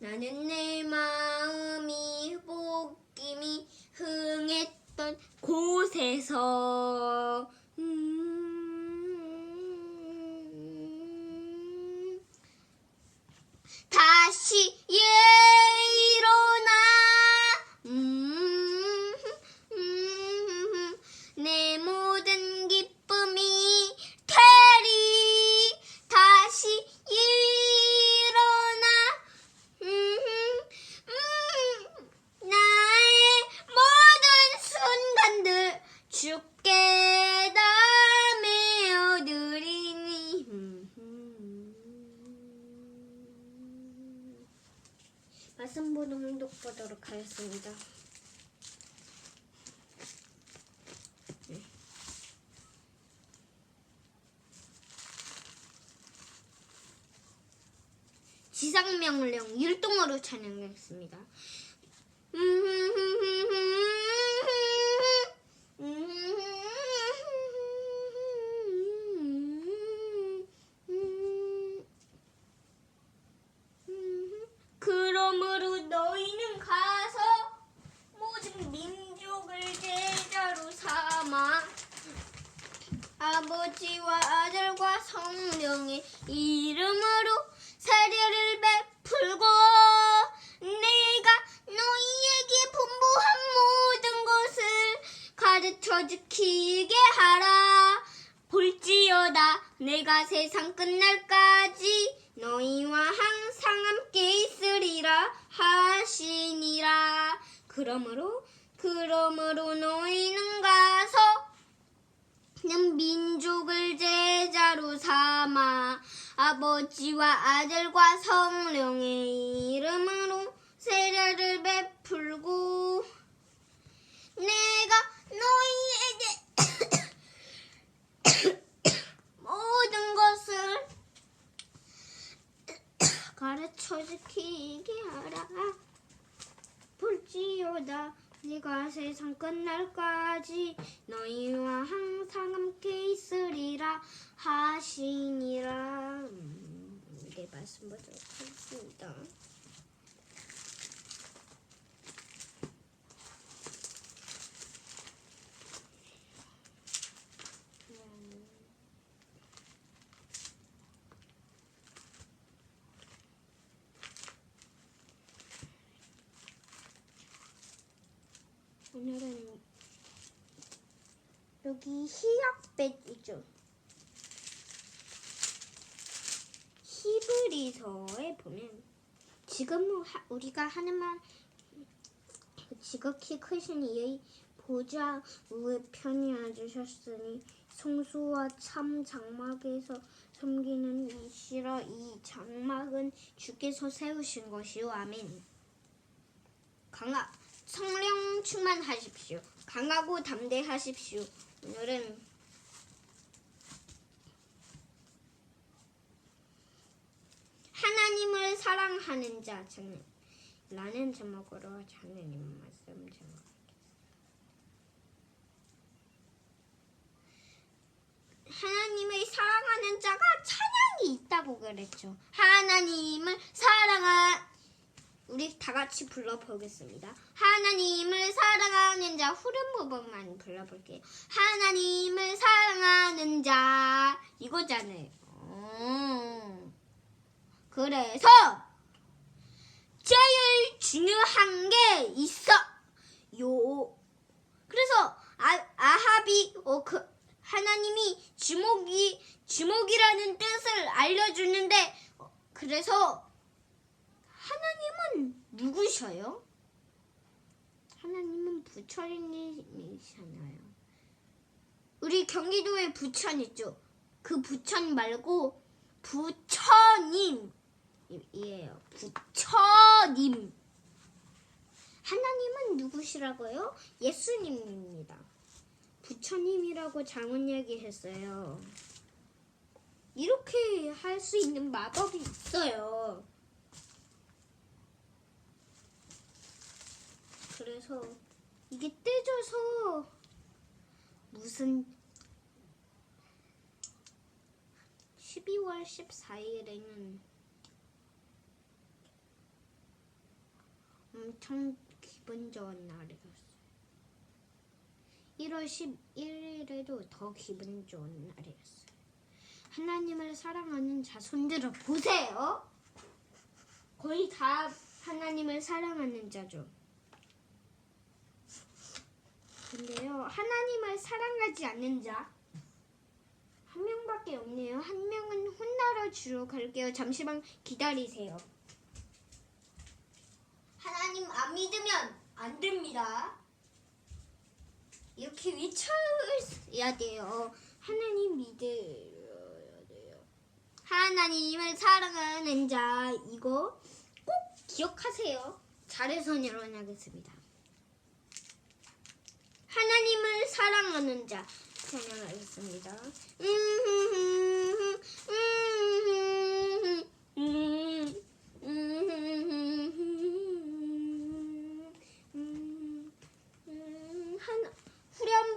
나는 내 마음이 복임이 흥했던 곳에서 음, 다시 예 일어나 음, 음, 내 모든 기쁨이 되리 다시 일어나 음, 음, 나의 모든 순간들 주께 다 메어드리니 말씀 보는 홍독 하겠습니다. 네. 지상명령 율동으로 찬양했습니다. 그러므로 너희는 가서 모든 민족을 제자로 삼아 아버지와 아들과 성령의 이름으로 세례를 베풀고 내가 너희에게 분부한 모든 것을 가르쳐 지키게 하라. 볼지어다 내가 세상 끝날까지 너희와 항상 함께 있으리라 하시니라. 그러므로 그러므로 너희는 가서 는 민족을 제자로 삼아 아버지와 아들과 성령의 이름으로 세례를 베풀고 내가 너희에게 모든 것을 가르쳐 지키게 하라. 볼지어다. 네가 세상 끝날까지 너희와 함께 하시니라 음, 네 말씀 보도록 하겠습니다 음. 오늘은 여기 히약벳이죠. 히브리서에 보면 지금 하- 우리가 하는 말 지극히 크신 이의 보좌 우에 편히 앉으셨으니 성수와 참 장막에서 섬기는 이시라 이 장막은 주께서 세우신 것이요 아멘. 강하 성령 충만하십시오. 강하고 담대하십시오. 오늘은 하나님을 사랑하는 자 저는 라는 제목으로 하나님 말씀 제목 하나님을 사랑하는 자가 찬양이 있다고 그랬죠. 하나님을 사랑한 우리 다 같이 불러보겠습니다. 하나님을 사랑하는 자 후렴 부분만 불러볼게요. 하나님을 사랑하는 자 이거잖아요. 어. 그래서 제일 중요한 게 있어. 요. 그래서 아, 아합이 어, 그 하나님이 주목이 주목이라는 뜻을 알려주는데 어, 그래서 하나님은 누구셔요? 하나님은 부처님이시잖아요. 우리 경기도에 부천 있죠? 그 부천 말고 부처님 이에요. 부처님. 하나님은 누구시라고요? 예수님입니다. 부처님이라고 잘못 얘기했어요. 이렇게 할 수 있는 마법이 있어요. 그래서 이게 떼져서 무슨 12월 14일에는 엄청 기분 좋은 날이었어요. 1월 11일에도 더 기분 좋은 날이었어요. 하나님을 사랑하는 자 손들어 보세요. 거의 다 하나님을 사랑하는 자죠. 근데요, 하나님을 사랑하지 않는 자 한 명밖에 없네요. 한 명은 혼나러 주러 갈게요. 잠시만 기다리세요. 하나님 안 믿으면 안 됩니다. 이렇게 외쳐야 돼요. 하나님 믿어야 돼요. 하나님을 사랑하는 자 이거 꼭 기억하세요. 잘해서 일어나겠습니다. 하나님을 사랑하는 자 찬양하겠습니다. 한 후렴